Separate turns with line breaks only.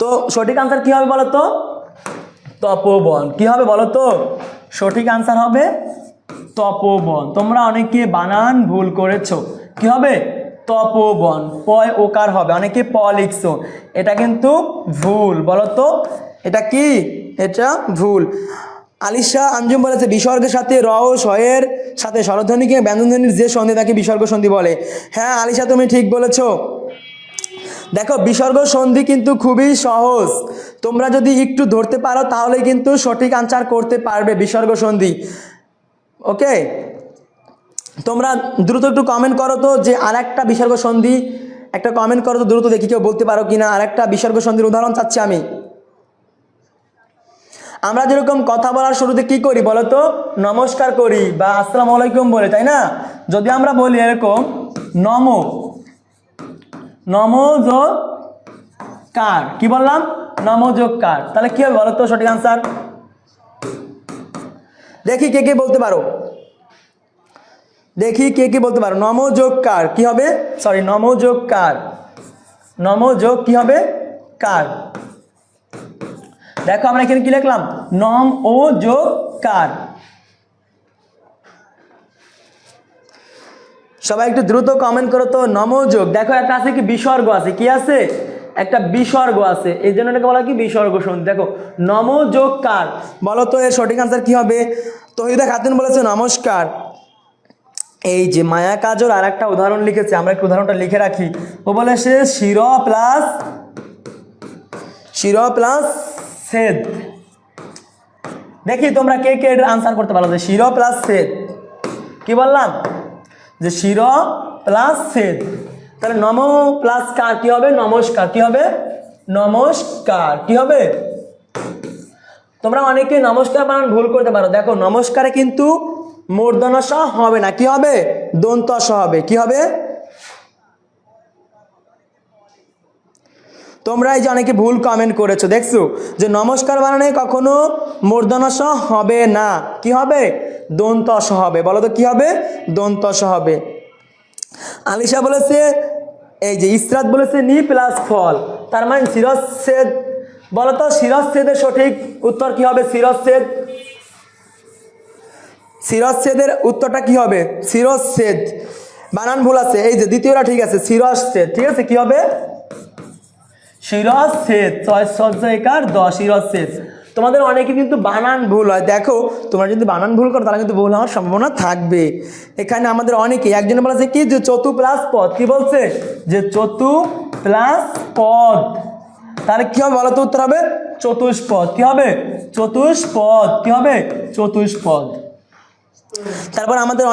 তো সঠিক আনসার কি হবে বলো তো তপবন। কি হবে বলো তো সঠিক আনসার হবে তপবন। তোমরা অনেকে বানান ভুল করেছ। কি হবে? তপবন। পয় ওকার হবে। অনেকে প লিখছো। এটা কিন্তু ভুল। বলো তো এটা কি? এটা ভুল। আলিশা আঞ্জুম বলেছে, বিসর্গের সাথে র শয়ের সাথে স্বরধ্বনিকে ব্যঞ্জনধ্বনির যে সন্ধি তাকে বিসর্গ সন্ধি বলে। হ্যাঁ আলিশা তুমি ঠিক বলেছ। দেখো, বিসর্গ সন্ধি কিন্তু খুবই সহজ। তোমরা যদি একটু ধরতে পারো, তাহলে কিন্তু সঠিক আনসার করতে পারবে বিসর্গ সন্ধি। ওকে? তোমরা দ্রুত একটু কমেন্ট করো তো যে আর একটা বিসর্গ সন্ধি, একটা কমেন্ট করো তো দ্রুত দেখি কেউ বলতে পারো কিনা। আর একটা বিসর্গ সন্ধির উদাহরণ চাচ্ছি আমি। আমরা যেরকম কথা বলার শুরুতে কি করি বলো তো? নমস্কার করি বা আসসালামু আলাইকুম বলে, তাই না? যদি আমরা বলি এরকম, নম। নমযোগ কার কি বললাম? নমযোগ কার তাহলে কি হবে বলো তো সঠিক আনসার দেখি কে কে বলতে পারো। দেখি কে কে বলতে পারো। নমযোগ কার কি হবে? সরি নমযোগ কার নমযোগ কি হবে? কার। দেখো আমরা এখানে কি লিখলাম? নম ও যোগ কার সবাই একটু দ্রুত কমেন্ট করো তো নমযোগ দেখো একটা আছে কি বিসর্গ আছে, কি আছে? একটা বিসর্গ আছে, এই জন্য এটাকে বলা কি বিসর্গ শুন দেখো নমযোগ কার? বলো তো, এর সঠিক আনসার কি হবে? তহিদা খাতুন বলেছে, নমস্কার। এই যে মায়া কাজর আর একটা উদাহরণ লিখেছে, আমরা একটু উদাহরণটা লিখে রাখি। ও বলে সে শির প্লাস শির প্লাস সেদ। দেখি তোমরা কে কে আনসার করতে পারো যে শির প্লাস সেদ। কি বললাম? যে শির প্লাস সেদ। তাহলে নম প্লাস কার, কি হবে? নমস্কার। কি হবে? নমস্কার। কি হবে? তোমরা অনেকে নমস্কার বানান ভুল করতে পারো। দেখো, নমস্কারে কিন্তু মূর্ধন্য স হবে না। কি হবে? দন্ত হবে। কি হবে? তোমরা এই যে অনেকে ভুল কমেন্ট করেছ, দেখছ? যে নমস্কার বানানে কখনো মূর্ধন্য স হবে না। কি হবে? দন্ত স হবে। বলো তো কি হবে? দন্ত স হবে। আলিশা বলেছে, এই যে ইসরাত বলেছে, নি প্লাস ফল। তার মানে শিরচ্ছেদ, বলো তো শিরচ্ছেদের সঠিক উত্তর কি হবে? শিরচ্ছেদ। শিরচ্ছেদের উত্তরটা কি হবে? শিরচ্ছেদ। বানান ভুল আছে। এই যে দ্বিতীয়টা ঠিক আছে, শিরচ্ছেদ। ঠিক আছে, কি হবে? শিরচ্ছেদ, ছয় সজ্জ একার, দশ শিরচ্ছেদ। তোমাদের অনেকে কিন্তু বানান ভুল হয়। দেখো, তোমরা যদি বানান ভুল করো, তাহলে কিন্তু ভুল হওয়ার সম্ভাবনা থাকবে। এখানে আমাদের অনেকে একজনে বলেছে কি যে চতু প্লাস পদ? কি বলছে? যে চতু প্লাস পদ। তাহলে কি হবে? বলো তো উত্তর হবে চতুষ্পদ কি হবে? চতুষ্পদ কি হবে? চতুষ্পদ তারপর আমাদের